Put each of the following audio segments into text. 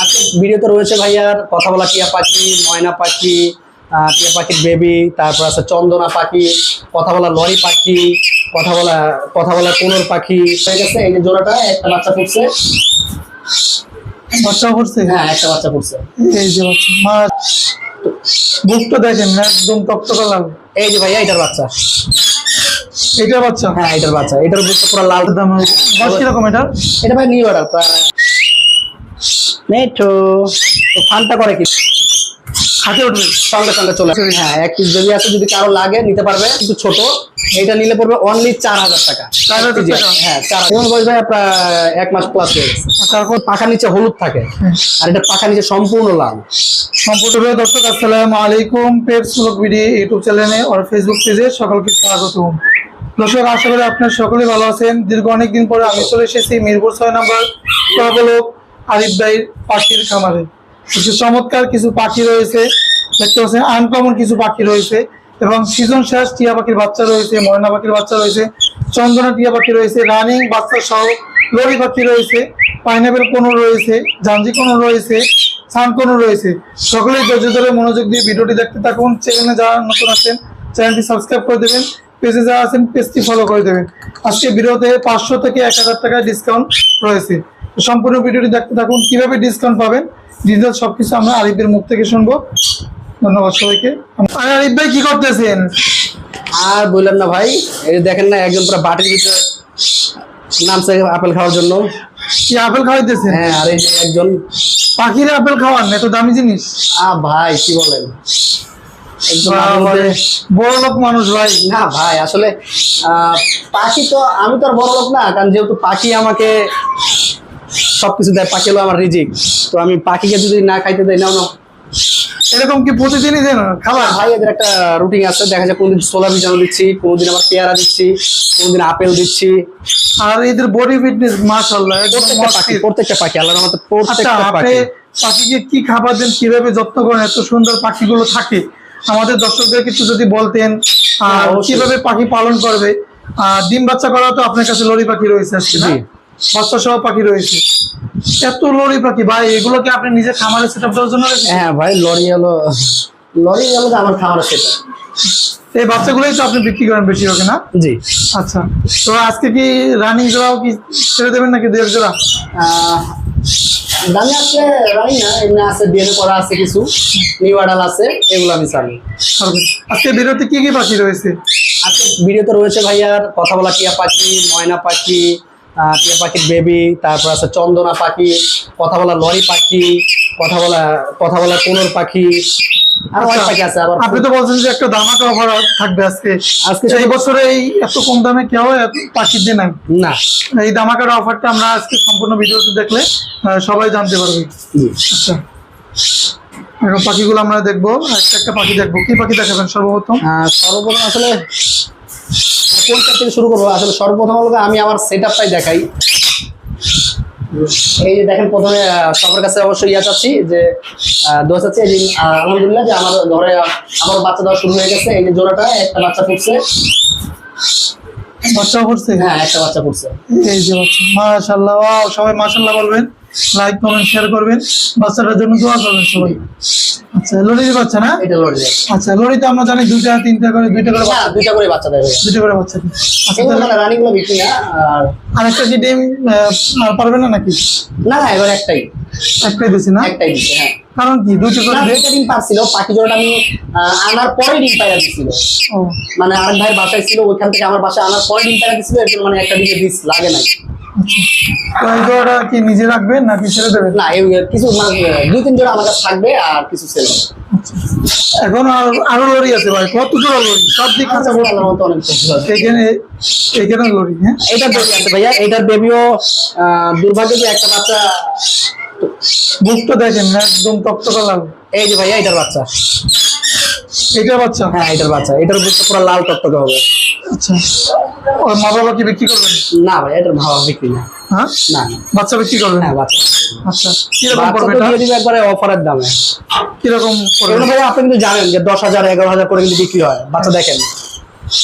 আজকে ভিডিওতে রয়েছে ভাইয়ার কথা বলা টিয়া পাখি ময়না পাখি টিয়া পাখির বেবি তারপর আছে চন্দনা পাখি কথা বলা লরি পাখি কথা বলা কথা বলা কোনোর পাখি। হয়ে গেছে এই যে জোড়াটা একটা বাচ্চা ফুটছে বাচ্চা করছে হ্যাঁ একটা বাচ্চা ফুটছে এই যে বাচ্চা দেখেন না একদম টকটকা লাল। এই যে ভাইয়া এটার বাচ্চা। এটা বাচ্চা? হ্যাঁ এটার বাচ্চা। এটার বুকটা পুরো লাল। দাম কীরকম এটা? এটা ভাই নিউ অর্ডার মেঠো তো। ফানটা করে কি? হাতে উঠবে সঙ্গে সঙ্গে চলে আসবে। হ্যাঁ এক পিস যদি আছে যদি কারও লাগে নিতে পারবে। কিন্তু ছোট এটা নিলে পড়বে অনলি চার হাজার টাকা। চার হাজার টাকা? হ্যাঁ চার হাজার। বয়স ভাই প্রায় এক মাস প্লাস হয়ে গেছে। তারপর পাখা নিচে হলুদ থাকে। আর এটা পাখা নিচে সম্পূর্ণ লাল। সম্পূর্ণ দর্শক আসসালামু আলাইকুম। ভিডিও ইউটিউব চ্যানেলে আর ফেসবুক পেজে সকলকে স্বাগত দর্শক আশা করি আপনার সকলেই ভালো আছেন। দীর্ঘ অনেকদিন পরে আমি চলে এসেছি মিরপুর ছয় নম্বর প্রবলক আরিফ ভাইয়ের পাখির খামারে। কিছু চমৎকার কিছু পাখি রয়েছে, দেখতে পাচ্ছেন আনকমন কিছু পাখি রয়েছে, এবং সিজন শেষ, টিয়া পাখির বাচ্চা রয়েছে, ময়না পাখির বাচ্চা রয়েছে চন্দনা টিয়া পাখি রয়েছে রানিং বাচ্চা সহ লরি পাখি রয়েছে পাইনাপেল কোনো রয়েছে, জাঞ্জি কোনো রয়েছে সান কোনো রয়েছে। সকলেই ধৈর্য ধরে মনোযোগ দিয়ে ভিডিওটি দেখতে থাকুন চ্যানেলে যারা নতুন আছেন চ্যানেলটি সাবস্ক্রাইব করে দেবেন, পেজে যারা আছেন, পেজটি ফলো করে দেবেন। আজকে ভিডিওতে পাঁচশো থেকে এক হাজার টাকা ডিসকাউন্ট রয়েছে। সম্পূর্ণ ভিডিওটি দেখতে থাকুন। কীভাবে ডিসকাউন্ট পাবেন? ডিটেল সবকিছু আমরা আরিফের মুখ থেকে শুনব। ধন্যবাদ সবাইকে। আর আরিফ ভাই কি করতেছেন? আর বললাম না ভাই এই যে দেখেন না একজন পুরো বাটির ভিতরে নামছে আপেল খাওয়ার জন্য। কি আপেল খাওয়াইতেছেন? হ্যাঁ আর এই একজন পাখির আপেল খাওয়ান এত দামি জিনিস। আ ভাই কি বলেন? বড় লোক মানুষ ভাই। না ভাই আসলে আহ, পাখি তো আমি তো আর বড় লোক না কারণ যেহেতু পাখি আমাকে সবকিছু দেয় পাখি হলো আমার রিজিক। তো আমি পাখিকে যদি না খাইতে দেয় না না এরকম কি প্রতিদিনই দেন খাবার? ভাই এদের একটা রুটিন আছে। দেখা যায় কোনদিন সোলার ভিজানো দিচ্ছি কোনদিন আবার পেয়ারা দিচ্ছি কোনদিন আপেল দিচ্ছি। আর এদের বডি ফিটনেস মাশাআল্লাহ প্রত্যেকটা পাখি। প্রত্যেকটা পাখি আল্লাহর মতো আচ্ছা প্রত্যেকটা পাখি পাখিকে কি খাবার দেন কীভাবে যত্ন করেন এত সুন্দর পাখিগুলো থাকে? আমাদের দর্শকদের কিছু যদি বলতেন হ্যাঁ, আর কীভাবে পাখি পালন করবে? আর ডিম বাচ্চা করা তো আপনার কাছে লরি পাখি রয়েছে আজকে না। বাচ্চা সহ পাখি রয়েছে। এত লরি পাখি ভাই এগুলো কি আপনি নিজের খামারে সেট আপ দেওয়ার জন্য হ্যাঁ ভাই লরি লরি আমার খাবার সেটা এই বাচ্চাগুলোই তো আপনি বিক্রি করেন বেশিরভাগ না? জি। আচ্ছা তো আজকে কি রানিং জোড়াও কি ছেড়ে দেবেন নাকি দেড় জোড়া? দামি আছে রানি না এমনি আছে ডিএনএ করা আছে কিছু। নিউ আডাল আছে এগুলো আমি চালি আজকে বিরতি কি কি পাখি রয়েছে? আজকে ভিডিওতে রয়েছে ভাইয়ার কথা বলা টিয়া পাখি ময়না পাখি টিয়া পাখির বেবি তারপর আছে চন্দনা পাখি কথা বলা লরি পাখি কথা বলা কথা বলা কোনোর পাখি আর অনেক পাখি আছে আবার। আপনি তো বলছেন যে একটা দামাকা অফার থাকবে আজকে। আজকে এই বছরে এই এত কম দামে কেউ দিয়ে না। এই দামাকার অফারটা আমরা আজকে সম্পূর্ণ ভিডিওতে দেখলে সবাই জানতে পারবে। আচ্ছা। এখন পাখিগুলো আমরা দেখব একটা একটা পাখি দেখব। কি পাখি দেখাবেন সর্বপ্রথম? সর্বপ্রথম আসলে কোনটা থেকে শুরু করব? আসলে সর্বপ্রথম হলো আমি আমার সেট আপটাই দেখাই। এই যে দেখেন প্রথমে সবার কাছে অবশ্যই ইয়া চাচ্ছি যে দোয়া চাচ্ছি। এই আলহামদুলিল্লাহ যে আমার ঘরে আমার বাচ্চা দেওয়া শুরু হয়ে গেছে। এই যে জোড়াটা একটা বাচ্চা ফুটছে বাচ্চা করছে হ্যাঁ একটা বাচ্চা ফুটছে এই যে বাচ্চা। মাশাল্লাহ সবাই মাশাল্লাহ বলবেন। লাইক কমেন্ট শেয়ার করবেন। বাচ্চাটার জন্য দোয়া করবেন সবাই। আচ্ছা লরির বাচ্চা না? এটা লড়ে যায় আচ্ছা লরিতে আমরা জানি দুইটা তিনটা করে দুইটা করে না বাচ্চা। দুইটা করে বাচ্চা দেবে দুইটা করে বাচ্চা দিই। আচ্ছা তাহলে রানিংগুলো বিক্রি না আর আরেকটা কি ডিম আর পারবে না নাকি? না না এবার একটাই। একটাই দিছি না? একটাই দিচ্ছে হ্যাঁ। কারণ কি? দুইটা করে না দিই? দুইটা ডিম পারছিল পাখি জোড়াটা আমি আনার পরে ডিম পাইয়া দিছিল। মানে আরেক ভাইয়ের বাসায় ছিল ওইখান থেকে আমার বাসায় আনার পরে ডিম পাইয়া দিছিল এর জন্য মানে একটা ডিমে বীজ লাগে নাই। তো এই জোড়াটা কি নিজে রাখবেন নাকি ছেড়ে দেবেন? না এই কিছু মানে দুই তিন জোড়া আমার কাছে থাকবে আর কিছু এখন আরও লরি আছে ভাই কত জোড়া লরি? সব দিক কাঁচা। এখানে এখানে হ্যাঁ? বেবি আছে ভাইয়া এটার বেবিও দুর্ভাগ্য যে একটা বাচ্চা বুকটা দেখেন না একদম টকটকা লাল এই যে ভাইয়া এটার বাচ্চা। এটা বাচ্চা? হ্যাঁ এটার বাচ্চা। এটার বুকটা পুরো লাল টকটকে হবে। আচ্ছা। ওর মা বাবা কি বিক্রি করবেন? না ভাই এটার ভাবা বিক্রি না। হ্যাঁ? না বাচ্চা বিক্রি করবেন? হ্যাঁ বাচ্চা আচ্ছা। কীরকম পড়বে এটা? দিয়ে দিবে একবারে অফারের দামে। কীরকম পড়বে? ভাই আপনি কিন্তু জানেন যে দশ হাজার করে কিন্তু বিক্রি হয়। বাচ্চা দেখেন।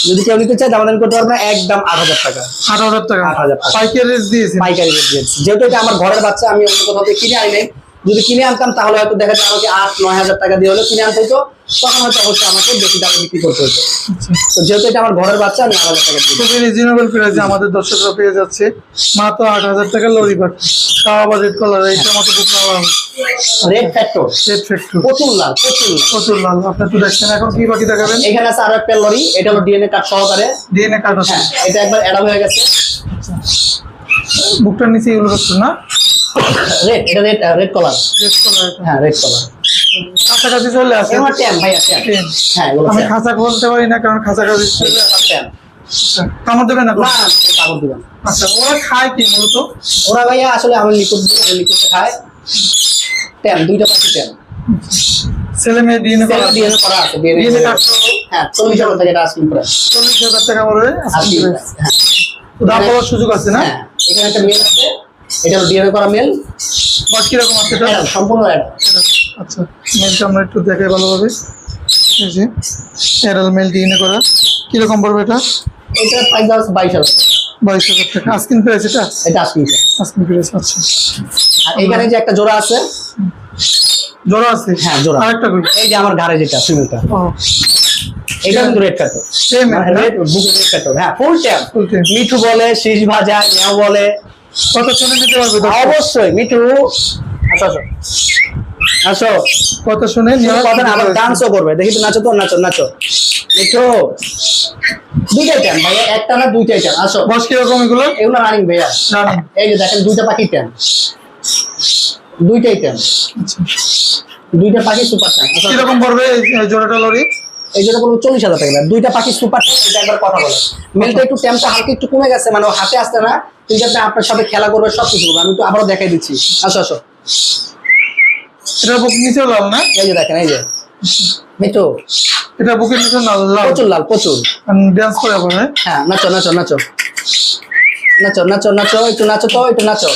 যদি কেউ নিতে চায় দামাদামি করতে পারবে একদম আট হাজার টাকা। আট হাজার টাকা? আট হাজার টাকা। পাইকারি রেট দিয়েছেন? পাইকারি রেট দিয়েছি। যেহেতু এটা আমার ঘরের বাচ্চা আমি অন্য কোথাও থেকে কিনে আনি নাই। যদি কিনে আনতাম তাহলে হয়তো দেখা যায় আমাকে আট নয় হাজার টাকা দিয়ে হলে কিনে আনতে হতো তখন হয়তো অবশ্যই আমাকে বেশি দামে বিক্রি করতে হতো। তো যেহেতু এটা আমার ঘরের বাচ্চা আমি হাজার টাকা খুবই রিজনেবল প্রাইসে আমাদের দর্শকরা পেয়ে যাচ্ছে। মাত্র আট হাজার টাকা লরি পাট তাও আবার রেড কালার এইটার মতো বুক নেওয়া রেড ফ্যাক্টর রেড ফ্যাক্টর প্রচুর লাল প্রচুর প্রচুর লাল। আপনি দেখছেন। এখন কি বাকি দেখাবেন? এখানে আছে আরও একটা লরি এটা হলো ডিএনএ কার্ড সহকারে। ডিএনএ কার্ড আছে। হ্যাঁ এটা একবার হয়ে গেছে। বুকটার নিচে এগুলো করছেন না? রেড এটা red red colour red colour হ্যাঁ রেড কলার কাছাকাছি চলে আসে। হ্যাঁ আমি খাঁচা বলতে পারি না কারণ খাঁচা কাছে চলে আসে। কামড় না আচ্ছা ওরা খায় কি মূলত? ওরা ভাইয়া আসলে আমার খায়। ট্যাম দুইটা পাখি ট্যাম ছেলে মেয়ে করা আছে? হ্যাঁ চল্লিশ হাজার টাকা এটা আস্কিং প্রাইস চল্লিশ হাজার টাকা পড়বে আস্কিং প্রাইস হ্যাঁ। দাম পাওয়ার সুযোগ আছে না? হ্যাঁ এখানে একটা মেল আছে। এটা ডিএনএ করা মেল কীরকম আছে সম্পূর্ণ আচ্ছা মেলটা আমরা একটু দেখাই ভালোভাবে। এই যে এরাল মেল ডিএনএ করা। কীরকম পড়বে এটা? এটা প্রাইস আছে বাইশ হাজার। বাইশ হাজার টাকা। আস্কিন প্রাইস এটা? এটা আস্কিং প্রাইস আস্কিন প্রাইস আচ্ছা। আর এখানে যে একটা জোড়া আছে। জোড়া আছে? হ্যাঁ, জোড়া। আরেকটা এই যে আমার ঘাড়ে যেটা ও। এটা কিন্তু রেড কাটো সেম রেড বুকে রেড কাটো হ্যাঁ ফুল ট্যাম মিঠু বলে শীষ ভাজা মেয়া বলে। কত শুনে নিতে পারবে? অবশ্যই মিঠু। আসো আসো আসো কত শুনে তুমি কথা না আবার ডান্সও করবে। দেখি তো নাচো তো নাচো নাচো। মিঠু দুইটাই ট্যাম ভাইয়া একটা না দুইটাই ট্যাম আসো। বয়স কীরকম এগুলো? এগুলো রানিং ভাইয়া। এই যে দেখেন দুইটা পাখি ট্যাম দুইটাই আচ্ছা। দুইটা পাখি সুপার আসো। কীরকম পড়বে জোড়াটা লরি? এই জন্য বলব চল্লিশ হাজার টাকা দুইটা পাখি সুপার এটা একবার কথা বলে। মেলটা একটু ট্যামটা হালকা একটু কমে গেছে মানে হাতে আসতে না। কিন্তু আপনি আপনার সাথে খেলা করবে সব কিছু করবে। আমি একটু আবারও দেখাই দিচ্ছি। আসো আসো। এটা বুক নিচে লাল না? এই যে দেখেন এই যে। মিঠু। এটা বুকের নিচে লাল লাল। প্রচুর লাল প্রচুর। ডান্স করে আবার হ্যাঁ? হ্যাঁ নাচো নাচো নাচো। নাচো নাচো নাচো একটু নাচো তো একটু নাচো।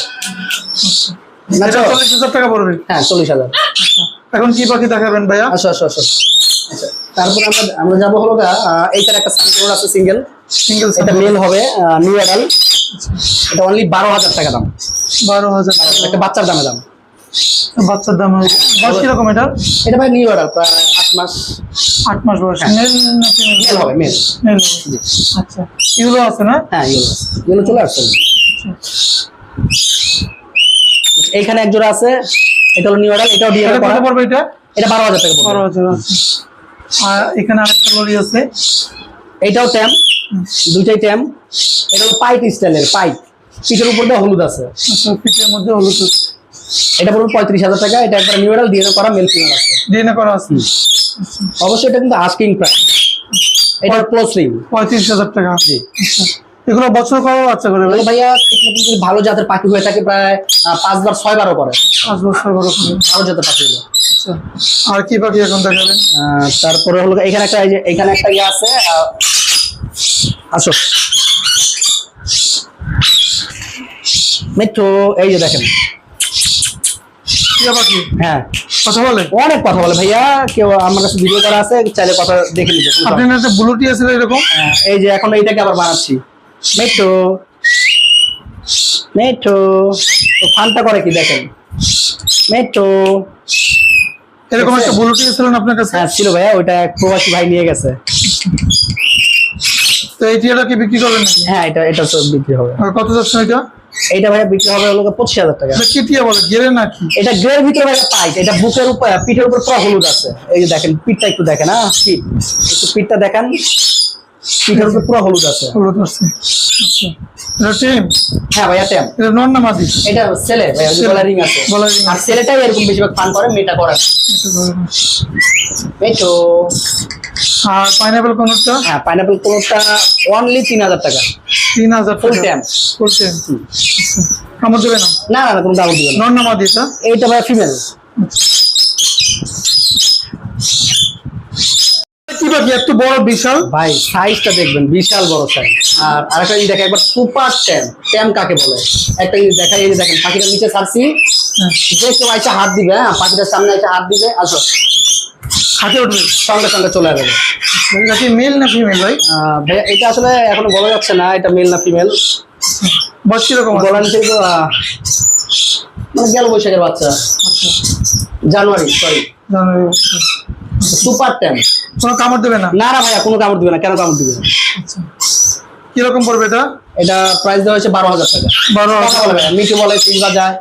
এটা নাচো। চল্লিশ হাজার টাকা পড়বে। হ্যাঁ চল্লিশ হাজার। এখন কি পাখি দেখাবেন ভাইয়া? আসো আসো আসো। আচ্ছা তারপরে আমরা আমরা যাব হলো এইটার একটা সিঙ্গেল আছে সিঙ্গেল সিঙ্গেল এটা মেল হবে নিউ অ্যাডাল এটা অনলি বারো হাজার টাকা দাম। বারো হাজার। টাকা একটা বাচ্চার দামে দাম। বাচ্চার দাম বয়স কীরকম এটা? এটা ভাই নিউ অ্যাডাল প্রায় আট মাস। আট মাস বয়স। হ্যাঁ। মেল মেল হবে মেল। মেল আচ্ছা। এগুলো আছে না? হ্যাঁ ইয়েলো ইয়েলো চলে আসছে। এইখানে এক জোড়া আছে। এটা হলো নিউ অ্যাডাল এটাও কত পড়বে এটা? এটা বারো হাজার টাকা পড়বে। বারো হাজার আছে। আর এখানে আরেকটা লরি আছে। এইটাও ট্যাম দুইটাই ট্যাম এটা হলো পাইপ স্টাইলের পাইপ পিঠের উপর দিয়ে হলুদ আছে। আচ্ছা পিঠের মধ্যে হলুদ এটা পড়বে পঁয়ত্রিশ হাজার টাকা এটা একবার নিউ অ্যাডাল দিয়ে করা মেল ফিমেল আছে। ডিএনএ করা আছে। অবশ্যই এটা কিন্তু আস্কিং প্রাইস এটা ক্লোজ রিং পঁয়ত্রিশ হাজার টাকা। জি। এগুলো বছর কত বাচ্চা করে এগুলো ভাইয়া যদি ভালো জাতের পাখি হয়ে থাকে প্রায় পাঁচবার ছয়বারও করে। পাঁচ বছর বড় করে। ভালো জাতের পাখি হলো। আচ্ছা। আর কি পাখি এখন দেখাবেন? তারপরে হলো এখানে একটা এই যে এখানে একটা ইয়ে আছে আসো। মিঠু এই যে দেখেন। টিয়া পাখি? হ্যাঁ। কথা বলে? অনেক কথা বলে ভাইয়া কেউ আমার কাছে ভিডিও করা আছে চাইলে কথা দেখে নিতে আপনি না একটা ব্লু টিয়া ছিল এরকম? হ্যাঁ, এই যে এখন এইটাকে আবার বানাচ্ছি। মেট্রো মেট্রো তো ফানটা করে কি দেখেন? মেট্রো এরকম একটা ব্লু টিয়া ছিলেন আপনার কাছে? হ্যাঁ ছিল ভাইয়া ওইটা এক প্রবাসী ভাই নিয়ে গেছে। তো এই টিয়াটা কি বিক্রি করবেন নাকি? হ্যাঁ এটা এটা তো বিক্রি হবে। কত যাচ্ছে এটা এইটা ভাইয়া বিক্রি হবে লোকে পঁচিশ হাজার টাকা। কেটিয়া বলে? গেরে নাকি? এটা গ্রের ভিতরে ভাইয়া পাইট এটা বুকের উপর পিঠের উপর পুরো হলুদ আছে। এই যে দেখেন পিঠটা একটু দেখেন হ্যাঁ পিঠ একটু পিঠটা দেখেন। পিঠের উপর পুরো হলুদ আছে। হলুদ আসছে আচ্ছা। এটা টিম? হ্যাঁ ভাইয়া ট্যাম এটা নন না মাদি। এটা ছেলে ভাইয়া। গলা রিং আছে। ring আর ছেলেটাই এরকম বেশিরভাগ ফান করে মেয়েটা করে না। মেট্রো আর পাইনাপেল কোনটা হ্যাঁ পাইনাপেল কোনোটা অনলি তিন হাজার টাকা। তিন হাজার ফুল ট্যাম ফুল ট্যাম কামড় দেবে না? না না কোনো দাম দিবে নন না মাদি এটা? এইটা ভাই ফিমেল কি এত বড় বিশাল? ভাই সাইজটা দেখবেন বিশাল বড় সাইজ আর আরেকটা জিনিস একবার সুপার ট্যাম ট্যাম কাকে বলে? একটা জিনিস দেখা এই দেখেন পাখিটা নিচে ছাড়ছি। যে কেউ এসে হাত দিবে হ্যাঁ? পাখিটার সামনে এসে হাত দিবে আসো। হাতে উঠবে? সঙ্গে সঙ্গে চলে যাবে। এটা কি মেল না ফিমেল ভাই? ভাইয়া এটা আসলে এখনও বলা যাচ্ছে না এটা মেল না ফিমেল বয়স কীরকম? বলার নিচে মানে গেল বৈশাখের বাচ্চা। আচ্ছা। জানুয়ারি সরি সুপার টেন কোনো কামড় দেবে না? না না ভাইয়া কোনো কামড় দিবে না। কেন কামড় দিবে? আচ্ছা। কীরকম পড়বে এটা? এটা প্রাইস দেওয়া হয়েছে বারো হাজার টাকা। বারো ভাইয়া, মিঠু বলে বাজার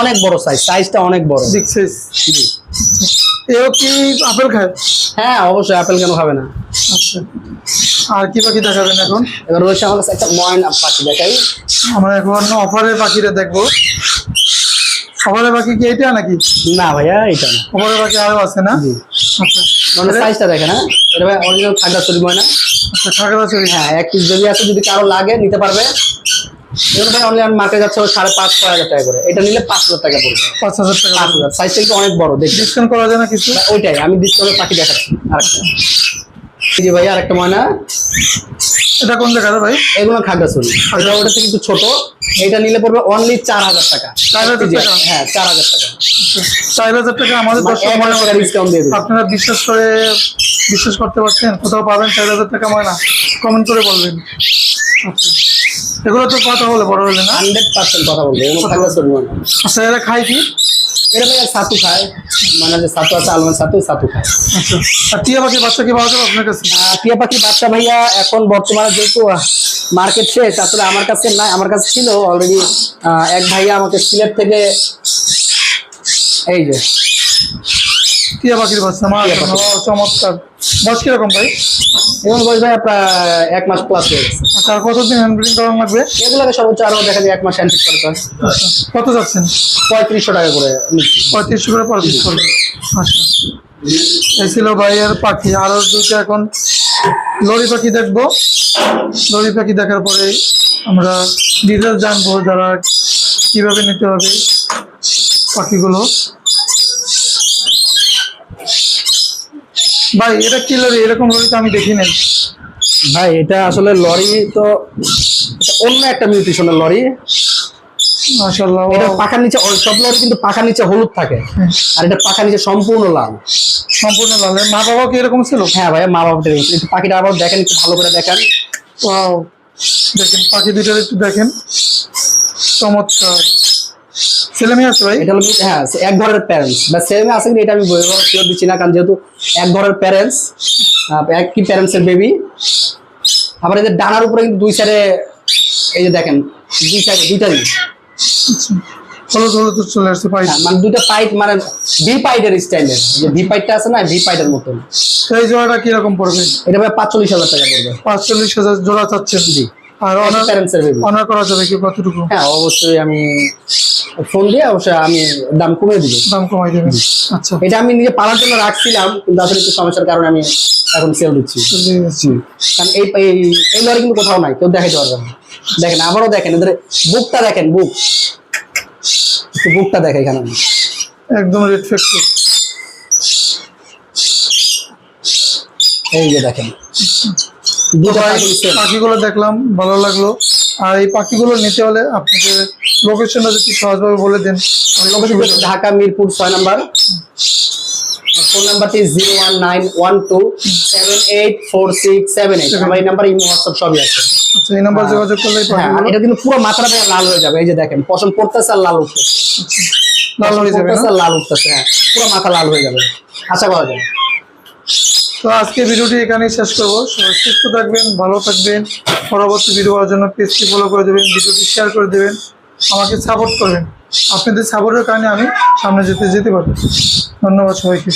অনেক বড় সাইজ সাইজটা অনেক বড়। বিগ সাইজ জি। এও কি আপেল খায়? হ্যাঁ অবশ্যই আপেল কেন খাবে না? আচ্ছা। আর কি পাখি দেখাবেন এখন? এবার রয়েছে আমার কাছে একটা ময়না পাখি দেখাই। আমরা এখন অফারের পাখিটা দেখব। অফারের বাকি কি এটা নাকি? না ভাইয়া এটা না। অফারের বাকি আরও আছে না? আচ্ছা। মানে সাইজটা দেখে না এটা ভাই অরিজিনাল খাগড়া চুরি ময়না। আচ্ছা খাগড়াছড়ি। হ্যাঁ এক পিস যদি আছে যদি কারও লাগে নিতে পারবে। এগুলো ভাই অনলাইন মার্কেট যাচ্ছে সাড়ে পাঁচ ছয় হাজার টাকা করে। এটা নিলে পাঁচ হাজার টাকা পড়বে। পাঁচ হাজার টাকা পাঁচ হাজার। সাইজটা কিন্তু অনেক বড় দেখি ডিসকাউন্ট করা যায় না কিছু? ওইটাই আমি ডিসকাউন্টের পাখি দেখাচ্ছি। আরেকটা। এই যে ভাই আরেকটা ময়না। এটা কোন জায়গায় ভাই? এগুলো খাগড়াছড়ি। এটা ওটা থেকে একটু ছোট। এটা নিলে পড়বে অনলি চার হাজার টাকা। 4,000 জি, টাকা? হ্যাঁ চার হাজার টাকা। চার হাজার টাকা আমাদের মানে দর্শক মনে হাজার টাকা ডিসকাউন্ট দিয়ে দেবে আপনারা বিশ্বাস করে বিশ্বাস করতে পারছেন? কোথাও পাবেন চার হাজার টাকা ময়না কমেন্ট করে বলবেন। আচ্ছা। এগুলো তো কথা বলে বড় হলে না? হান্ড্রেড পার্সেন্ট কথা বলব। এগুলো খাগড়াছড়ি ময়না আচ্ছা এরা খায় কি? এটা ভাই ছাতু খায় মানে যে ছাতু আছে আলমন্ড ছাতু ছাতু খায়। আচ্ছা আর টিয়া পাখির বাচ্চা কি পাওয়া যাবে আপনার কাছে? টিয়া পাখি বাচ্চা ভাইয়া এখন বর্তমানে যেহেতু মার্কেট শেষ আসলে আমার কাছে নাই আমার কাছে ছিল অলরেডি এক ভাইয়া আমাকে সিলেট থেকে এই যে টিয়া পাখির বাচ্চা। চমৎকার। বয়স কীরকম ভাই? এবং বয়স প্রায় এক মাস প্লাস হয়ে গেছে। আচ্ছা আর কতদিন হ্যান্ড ব্রিডিং করানো লাগবে? এগুলোকে সর্বোচ্চ আরও দেখা যায় এক মাস করতে হয়। আচ্ছা কত যাচ্ছেন? পঁয়ত্রিশশো টাকা করে পঁয়ত্রিশশো করে করবে আচ্ছা এই ছিল ভাইয়ের পাখি। আরও দুটো এখন লরি পাখি দেখব। লরি পাখি দেখার পরে আমরা ডিটেলস জানব যারা কীভাবে নিতে হবে পাখিগুলো। ভাই এটা কি লরি? এরকম লরি তো আমি দেখি নাই। ভাই এটা আসলে লরি তো অন্য একটা মিউট্রিশনের লরি। মাশাল্লাহ এটা পাখার নিচে সব লরি কিন্তু পাখার নিচে হলুদ থাকে। আর এটা পাখার নিচে সম্পূর্ণ লাল। সম্পূর্ণ লাল। মা বাবা কি এরকম ছিল? হ্যাঁ ভাইয়া মা বাবা একটু পাখিটা আবার দেখেন একটু ভালো করে দেখেন। ওয়াও দেখেন পাখি দুইটার একটু দেখেন। চমৎকার। ছেলে মেয়ে আছে ভাই? এটা হলো হ্যাঁ এক ঘরের প্যারেন্টস বা ছেলে মেয়ে আছে কিনা এটা আমি শিওর দিচ্ছি না কারণ যেহেতু এক ঘরের প্যারেন্টস একই প্যারেন্টসের বেবি আবার এদের ডানার উপরে কিন্তু দুই সাইডে এই যে দেখেন দুই সাইডে দুইটারই হলুদ হলুদ চলে আসছে পাই হ্যাঁ, মানে দুইটা পাইট মানে ভি পাইটের স্টাইলের যে ভি পাইটটা আছে না ভি পাইটের জোড়াটা কীরকম পড়বে? এটা ভাই পাঁচচল্লিশ হাজার টাকা পড়বে। পাঁচচল্লিশ হাজার জোড়া চাচ্ছেন? জি। আর অনার অনার করা যাবে কি কতটুকু? হ্যাঁ অবশ্যই আমি ফোন দিয়ে অবশ্যই আমি দাম কমিয়ে দিব। দাম কমাই দেবেন আচ্ছা। এটা আমি নিজে পালার জন্য রাখছিলাম কিন্তু আসলে একটু সমস্যার কারণে আমি এখন সেল দিচ্ছি। কারণ এই এই- লরি কিন্তু কোথাও নাই কেউ দেখাইতে পারবে না। দেখেন আবারও দেখেন এদের বুকটা দেখেন বুক। বুকটা দেখে এখানে। একদম রেড ফ্যাক্টরি এই যে দেখেন। same। পাখিগুলো দেখলাম ভালো লাগল। আর এই পাখিগুলো নিতে হলে আপনাকে লোকেশনটা যদি সহজভাবে বলে দেন ঢাকা মিরপুর ছয় নাম্বার। ফোন নাম্বারটি zero one nine one two seven eight four six seven eight আমার এই নাম্বার ইমো হোয়াটসঅ্যাপ সবই আছে। আচ্ছা এই নাম্বার যোগাযোগ করলে হ্যাঁ এটা কিন্তু পুরো লাল হয়ে যাবে এই যে দেখেন পড়তেছে আর লাল উঠতেছে। লাল হয়ে যাবে লাল উঠতেছে হ্যাঁ পুরো মাথা লাল হয়ে যাবে। আশা করা যায়। তো আজকে ভিডিওটি এখানেই শেষ করব। সবাই সুস্থ থাকবেন, ভালো থাকবেন। পরবর্তী ভিডিও করার জন্য পেজটি ফলো করে দেবেন, ভিডিওটি শেয়ার করে দেবেন, আমাকে সাপোর্ট করবেন। আপনাদের সাপোর্টের কারণে আমি সামনে যেতে যেতে পারব। ধন্যবাদ সবাইকে।